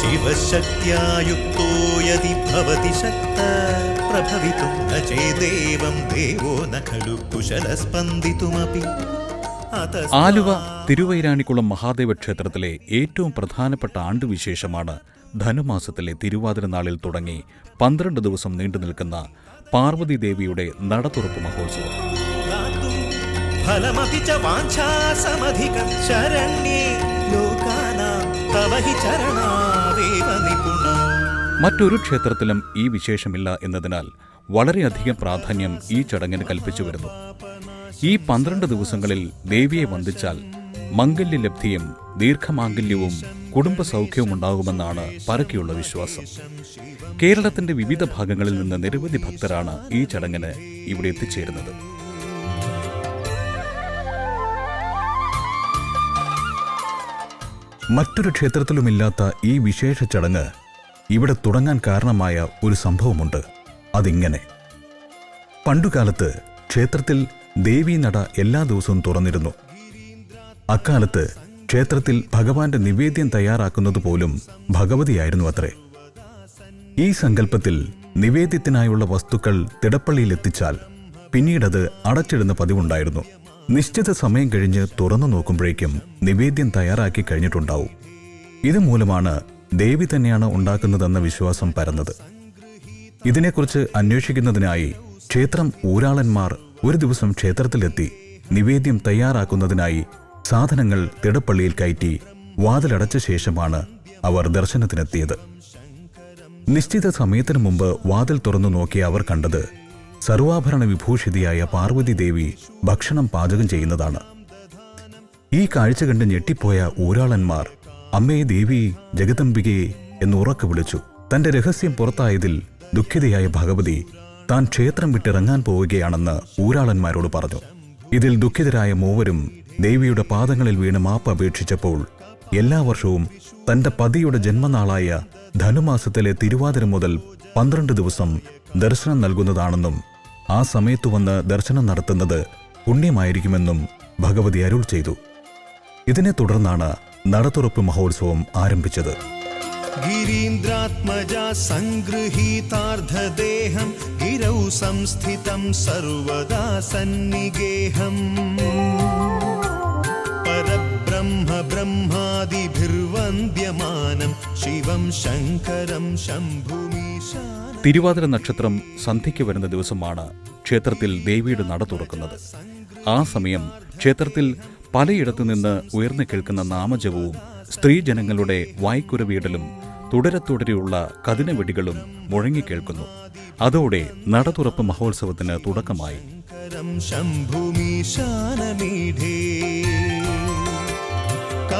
शिवशक्त्यायुक्तो यदि भवति शक्त प्रभवितुं न चेदेवं देवो न खलु कुशलस्पन्दितुमपि ആലുവ തിരുവൈരാണിക്കുളം മഹാദേവ ക്ഷേത്രത്തിലെ ഏറ്റവും പ്രധാനപ്പെട്ട ആണ്ടുവിശേഷമാണ് ധനുമാസത്തിലെ തിരുവാതിര നാളിൽ തുടങ്ങി പന്ത്രണ്ട് ദിവസം നീണ്ടു നിൽക്കുന്ന പാർവതി ദേവിയുടെ നടതുറപ്പ് മഹോത്സവം गातुं फलमपि च वाञ्छासमधिकं शरण्ये लोकानां तव हि चरणावेव निपुणा മറ്റൊരു ക്ഷേത്രത്തിലും ഈ വിശേഷമില്ല എന്നതിനാൽ വളരെയധികം പ്രാധാന്യം ഈ ചടങ്ങിന് കൽപ്പിച്ചു വരുന്നു. ഈ പന്ത്രണ്ട് ദിവസങ്ങളിൽ ദേവിയെ വന്ദിച്ചാൽ മംഗല്യലബ്ധിയും ദീർഘമാംഗല്യവും കുടുംബ സൗഖ്യവും ഉണ്ടാകുമെന്നാണ് പരക്കെയുള്ള വിശ്വാസം. കേരളത്തിന്റെ വിവിധ ഭാഗങ്ങളിൽ നിന്ന് നിരവധി ഭക്തരാണ് ഈ ചടങ്ങിന് ഇവിടെ എത്തിച്ചേരുന്നത്. മറ്റൊരു ക്ഷേത്രത്തിലുമില്ലാത്ത ഈ വിശേഷ ചടങ്ങ് ഇവിടെ തുടങ്ങാൻ കാരണമായ ഒരു സംഭവമുണ്ട്. അതിങ്ങനെ. പണ്ടുകാലത്ത് ക്ഷേത്രത്തിൽ ദേവീനട എല്ലാ ദിവസവും തുറന്നിരുന്നു. അക്കാലത്ത് ക്ഷേത്രത്തിൽ ഭഗവാന്റെ നിവേദ്യം തയ്യാറാക്കുന്നത് പോലും ഭഗവതിയായിരുന്നു അത്രേ. ഈ സങ്കല്പത്തിൽ നിവേദ്യത്തിനായുള്ള വസ്തുക്കൾ തിടപ്പള്ളിയിൽ എത്തിച്ചാൽ പിന്നീടത് അടച്ചിടുന്ന പതിവുണ്ടായിരുന്നു. നിശ്ചിത സമയം കഴിഞ്ഞ് തുറന്നു നോക്കുമ്പോഴേക്കും നിവേദ്യം തയ്യാറാക്കി കഴിഞ്ഞിട്ടുണ്ടാവും. ഇതുമൂലമാണ് ദേവി തന്നെയാണ് ഉണ്ടാക്കുന്നതെന്ന വിശ്വാസം പരന്നത്. ഇതിനെക്കുറിച്ച് അന്വേഷിക്കുന്നതിനായി ക്ഷേത്രം ഊരാളന്മാർ ഒരു ദിവസം ക്ഷേത്രത്തിലെത്തി നിവേദ്യം തയ്യാറാക്കുന്നതിനായി സാധനങ്ങൾ തിടപ്പള്ളിയിൽ കയറ്റി വാതിലടച്ച ശേഷമാണ് അവർ ദർശനത്തിനെത്തിയത്. നിശ്ചിത സമയത്തിനു മുമ്പ് വാതിൽ തുറന്നു നോക്കിയ അവർ കണ്ടത് സർവാഭരണ വിഭൂഷിതയായ പാർവതി ദേവി ഭക്ഷണം പാചകം ചെയ്യുന്നതാണ്. ഈ കാഴ്ച കണ്ട് ഞെട്ടിപ്പോയ ഊരാളന്മാർ അമ്മേ ദേവി ജഗദംബികയെ എന്ന് ഉറക്കെ വിളിച്ചു. തന്റെ രഹസ്യം പുറത്തായതിൽ ദുഃഖിതയായ ഭഗവതി താൻ ക്ഷേത്രം വിട്ടിറങ്ങാൻ പോവുകയാണെന്ന് ഊരാളന്മാരോട് പറഞ്ഞു. ഇതിൽ ദുഃഖിതരായ മൂവരും ദേവിയുടെ പാദങ്ങളിൽ വീണ് മാപ്പ് അപേക്ഷിച്ചപ്പോൾ എല്ലാ വർഷവും തന്റെ പതിയുടെ ജന്മനാളായ ധനുമാസത്തിലെ തിരുവാതിര മുതൽ പന്ത്രണ്ട് ദിവസം ദർശനം നൽകുന്നതാണെന്നും ആ സമയത്തു വന്ന് ദർശനം നടത്തുന്നത് പുണ്യമായിരിക്കുമെന്നും ഭഗവതി അരുൾ ചെയ്തു. ഇതിനെ തുടർന്നാണ് നടത്തുറപ്പ് മഹോത്സവം ആരംഭിച്ചത്. ഗിരീന്ദ്രാത്മജാ സംഗൃഹീതാർദ്ധദേഹം ഗിരൗ സംസ്ഥിതം സർവദാ സന്നിഗേഹം. പരബ്രഹ്മ ബ്രഹ്മാദിഭിർവ വന്ദ്യമാനം ശിവം ശങ്കരം ശംഭുമീശ തിരുവാതിര നക്ഷത്രം സന്ധ്യയ്ക്ക് വരുന്ന ദിവസമാണ് ക്ഷേത്രത്തിൽ ദേവിയുടെ നട തുറക്കുന്നത്. ആ സമയം ക്ഷേത്രത്തിൽ പലയിടത്തു നിന്ന് ഉയർന്നു കേൾക്കുന്ന നാമജപവും സ്ത്രീജനങ്ങളുടെ വായ്ക്കുരവീടലും തുടരെ തുടരെയുള്ള കതിനവെടികളും മുഴങ്ങിക്കേൾക്കുന്നു അതോടെ നട തുറപ്പ് മഹോത്സവത്തിന് തുടക്കമായി.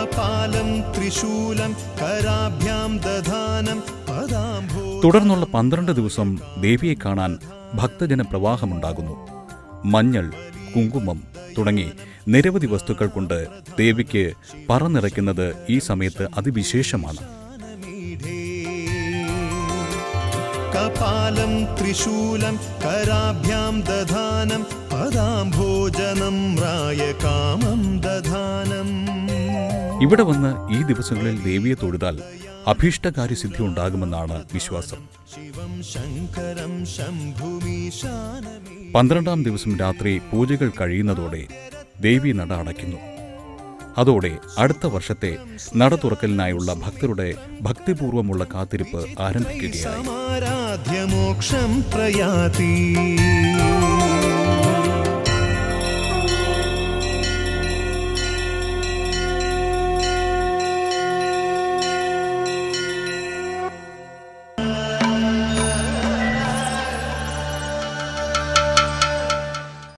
പാലം ത്രിശൂലം കരാഭ്യാം ദധാനം പദാംഭോ തുടർന്നുള്ള പന്ത്രണ്ട് ദിവസം ദേവിയെ കാണാൻ ഭക്തജന പ്രവാഹമുണ്ടാകുന്നു. മഞ്ഞൾ കുങ്കുമം തുടങ്ങി നിരവധി വസ്തുക്കൾ കൊണ്ട് ദേവിക്ക് പറന്നിറയ്ക്കുന്നത് ഈ സമയത്ത് അതിവിശേഷമാണ്. കപാലം ത്രിശൂലം കരാഭ്യാം ദധാനം പദാംഭോജനം രായ കാമം ദധാനം. ഇവിടെ വന്ന് ഈ ദിവസങ്ങളിൽ ദേവിയെ തൊഴുതാൽ അഭീഷ്ടകാര്യസിദ്ധി ഉണ്ടാകുമെന്നാണ് വിശ്വാസം. പന്ത്രണ്ടാം ദിവസം രാത്രി പൂജകൾ കഴിയുന്നതോടെ ദേവി നട അടയ്ക്കുന്നു. അതോടെ അടുത്ത വർഷത്തെ നട തുറക്കലിനായുള്ള ഭക്തരുടെ ഭക്തിപൂർവമുള്ള കാത്തിരിപ്പ് ആരംഭിക്കുകയായി.